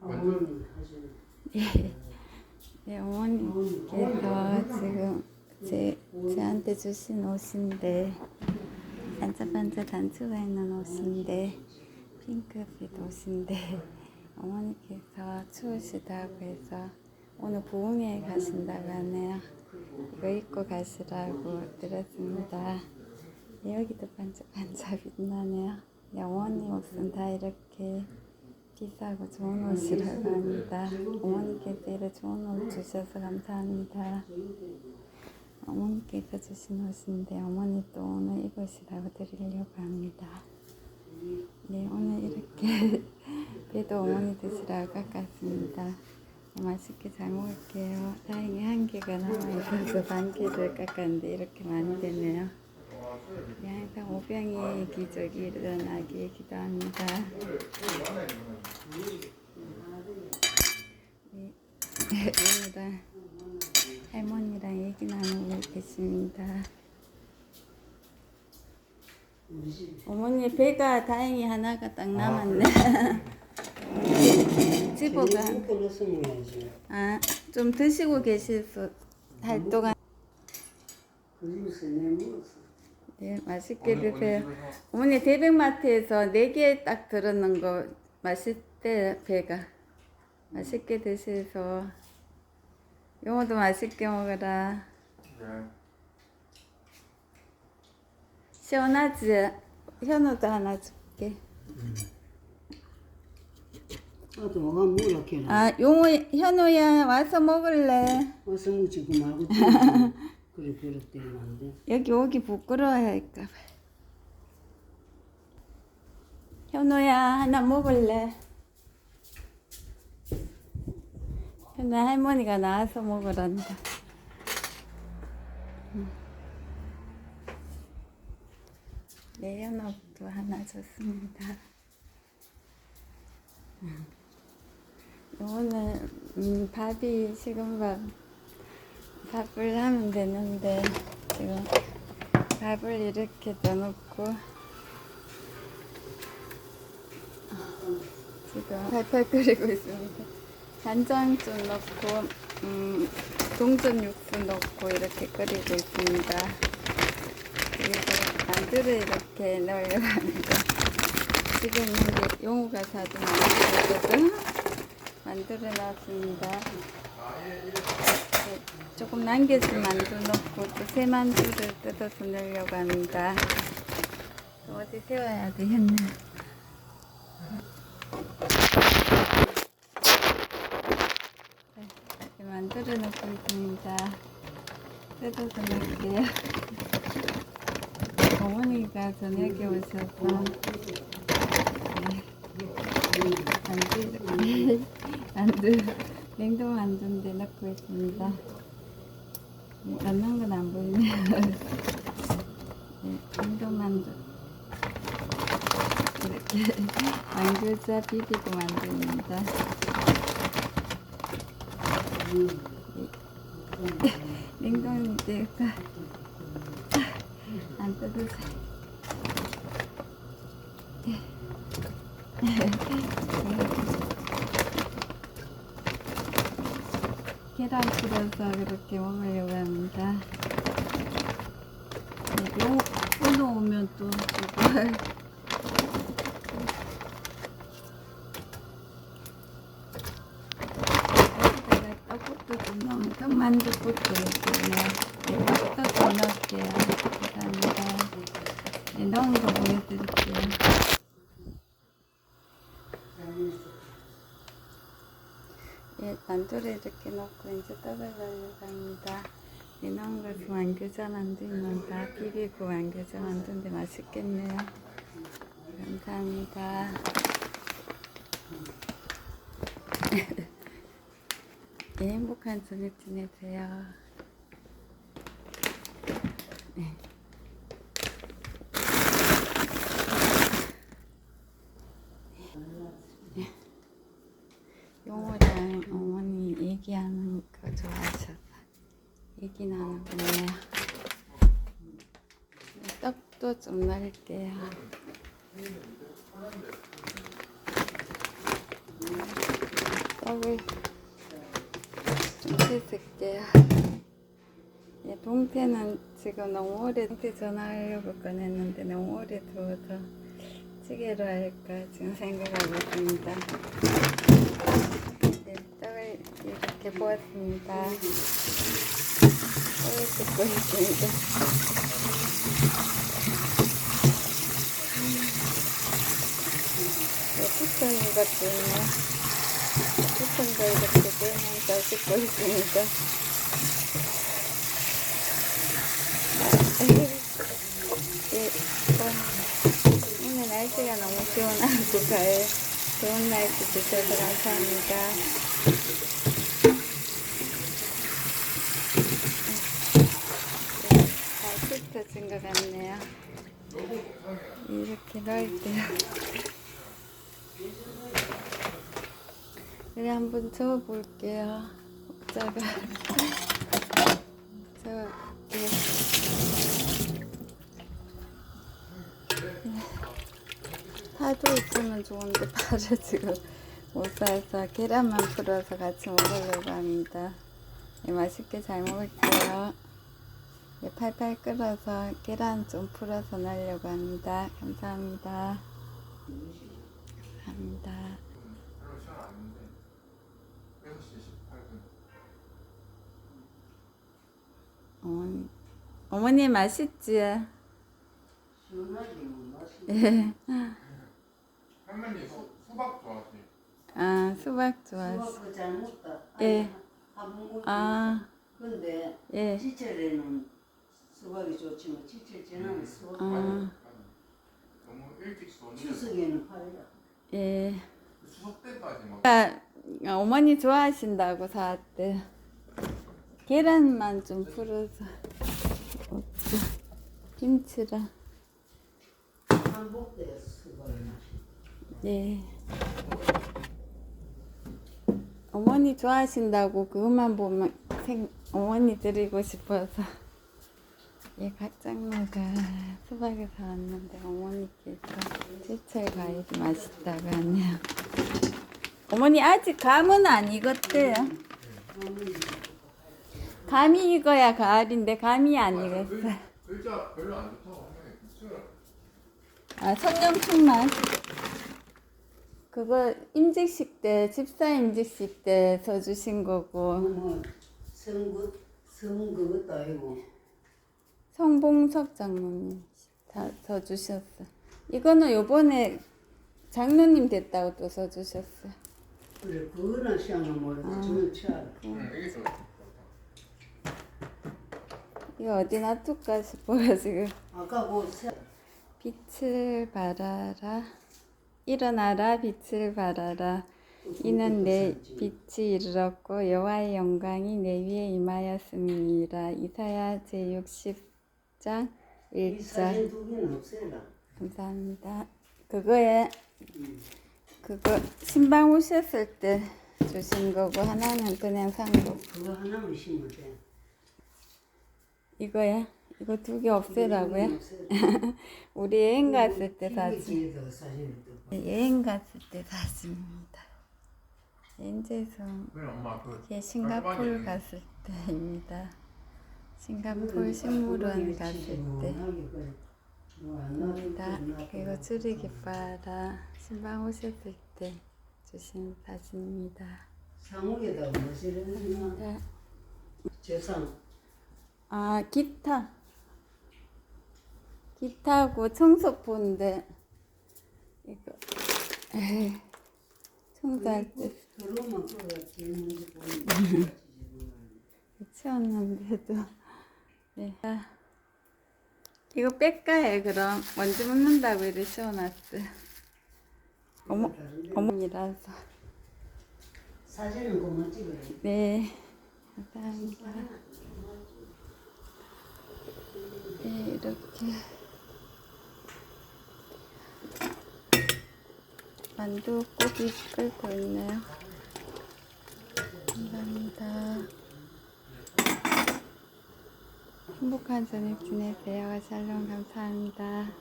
어머니 하시는 예. 네, 어머니께서 지금 제, 저한테 주신 옷인데 반짝반짝 단추가 있는 옷인데 핑크빛 옷인데 어머니께서 추우시다고 해서 오늘 부흥회에 가신다고 하네요. 이거 입고 가시라고 들었습니다. 네, 여기도 반짝반짝 빛나네요. 네, 어머니 옷은 다 이렇게 비싸고 좋은 옷이라고 합니다. 어머니께서 이렇게 좋은 옷 주셔서 감사합니다. 어머니께서 주신 옷인데 어머니 또 오늘 입으시라고 드리려고 합니다. 네, 오늘 이렇게 배도 어머니 드시라고 깎았습니다. 네, 맛있게 잘 먹을게요. 다행히 한 개가 남아있어서 반 개를 깎았는데 이렇게 많이 되네요. 네, 항상 오병이의 기적이 일어나길 기도합니다. 네, 오늘은 할머니랑 얘기 나누고 계십니다. 어머니 배가 다행히 하나가 딱 남았네. 집어가. 아, 좀 드시고 계실 수, 할 동안. 네, 맛있게 드세요. 어머니 대백마트에서 네 개 딱 들었는 거 맛있대, 배가. 맛있게 드셔서. 영어도 맛있게 먹어라. 시원하지? 현우도 하나 줄게. 나도 뭐가 먹으라 캐라. 아, 용호, 현우야, 와서 먹을래? 와서 묻지고 말고 또 그래 버렸대면 안 돼. 여기 오기 부끄러워할까 봐. 현우야, 하나 먹을래? 현우 할머니가 나와서 먹으란다. 응. 네, 하나 줬습니다. 응. 오늘 음, 밥이 식은 밥 밥을 하면 되는데 지금 밥을 이렇게 넣어놓고 지금 팔팔 끓이고 있습니다. 간장 좀 넣고 음, 동전 육수 넣고 이렇게 끓이고 있습니다. 그리고 만두를 이렇게 넣으려고 합니다. 있는 게 용우가 사준 만두거든. 만두를 넣었습니다. 네, 조금 남겨진 만두 넣고 또 새 만두를 뜯어서 넣으려고 합니다. 또 어디 세워야 되겠네. 네, 이렇게 만두를 넣고 있습니다. 뜯어서 넣을게요. 어머니가 저녁에 오셔서 네, 만두, 만두, 냉동 만두인데 넣고 있습니다. 넣는 건 안 보이네요. 네, 냉동 만두. 이렇게 만두자 비비고 만듭니다. 냉동인데 안 뜯어서. 계란 풀어서 그렇게 먹으려고 합니다. 네, 요, 오늘 오면 또 이걸 여기다가 떡국도 좀 넣으면 떡만두국도 넣을게요. 네, 떡도 좀 넣을게요. 감사합니다. 네, 넣은 거 보여드릴게요. 예, 만두를 이렇게 넣고 이제 떡을 넣으려고 합니다. 이 넣은 것은 완교자 만두면 다 비비고 완교자 만두인데 맛있겠네요. 감사합니다. 예, 행복한 저녁 지내세요. 네. 용호랑 어머니 얘기하는 거 좋아하셔서 얘기 나누겠네요. 떡도 좀 넣을게요. 떡을 좀 씻을게요. 예, 동태는 지금 너무 오래 동태 전화하려고 꺼냈는데 너무 오래 두어서 찌개로 할까 지금 생각하고 있습니다. 네, 이렇게 부었습니다. 떡을 씻고 있습니다. 네, 것도 있네요. 추천도 이렇게 빼면서 씻고 있습니다. 예, 어, 오늘 날씨가 너무 시원하고 가을 좋은 날씨 주셔서 감사합니다. 네, 잘 씻어진 것 같네요. 이렇게 넣을 때요. 여기 한번 저어볼게요. 복자가 저을게요. 파도 있으면 좋은데 파를 지금 못 사서 계란만 풀어서 같이 먹으려고 합니다. 네, 맛있게 잘 먹을게요. 네, 팔팔 끓어서 계란 좀 풀어서 넣으려고 합니다. 감사합니다. 감사합니다. 어머니, 어머니 맛있지? 예. 할머니 수, 수박 좋아하세요? 아, 수박 좋아하시. 수박 그잘 먹다. 예. 아, 근데 예. 지철에는 수박이 좋지만 지철 지나면 수박 팔려. 아, 너무 일찍 쏘는 추석에는 팔려. 예. 수석 때까지 막 아, 어머니 좋아하신다고 사왔대. 계란만 좀 풀어서. 없죠. 김치랑. 수박이. 예. 어머니 좋아하신다고 그것만 보면 생, 어머니 드리고 싶어서. 예, 각장로가 수박을 사왔는데 어머니께서 제철 과일이 맛있다고 하네요. 어머니 아직 감은 안 익었대요. 감이 익어야 가을인데 감이 안 익었어요. 글자 별로 안 좋다고 하네 아, 성냥품만. 그거 임직식 때, 집사 임직식 때 써주신 거고, 뭐 성그 성 그것도 아니고 성봉석 장로님 다 써주셨어. 이거는 요번에 장로님 됐다고 또 써주셨어요. 그래 그거는 저는 잘. 응 이게 좀 이거 어디 놔둘까 싶어요, 지금. 아까 그 새. 빛을 발하라. 일어나라, 빛을 발하라. 이는 내 빛이 이르렀고 여호와의 영광이 내 위에 임하였음이니라. 이사야 제60 장이 1절. 사진 두 개는 없애라. 감사합니다. 그거에 그거 신방 오셨을 때 주신 거고 하나는 그냥 산 거. 그거 하나만 심으면 돼. 이거야? 이거 두 개 없애라고요? 우리 여행 갔을 때 사진. 또 여행 갔을 때 사진입니다. 엄마 그 싱가포르 갔을 때입니다. 싱가포르 식물원 갔을 때 입니다. 그리고 주리깃바라. 신방 오셨을 때 주신 사진입니다. 상욱에다가 뭐지를 네. 재상. 아 기타. 기타고 청소포인데 이거. 에이, 청소할 때. 들어오면 그거 먼저 보는 거 치웠는데도 네. 아, 이거 뺄까요 그럼? 먼지 묻는다고 이렇게 씌워놨어요 어머 어머니라서 사진은 그만 찍어야 네. 감사합니다. 네 이렇게. 만두 고기 끓고 있네요 감사합니다 행복한 저녁 지내세요. 샬롬 감사합니다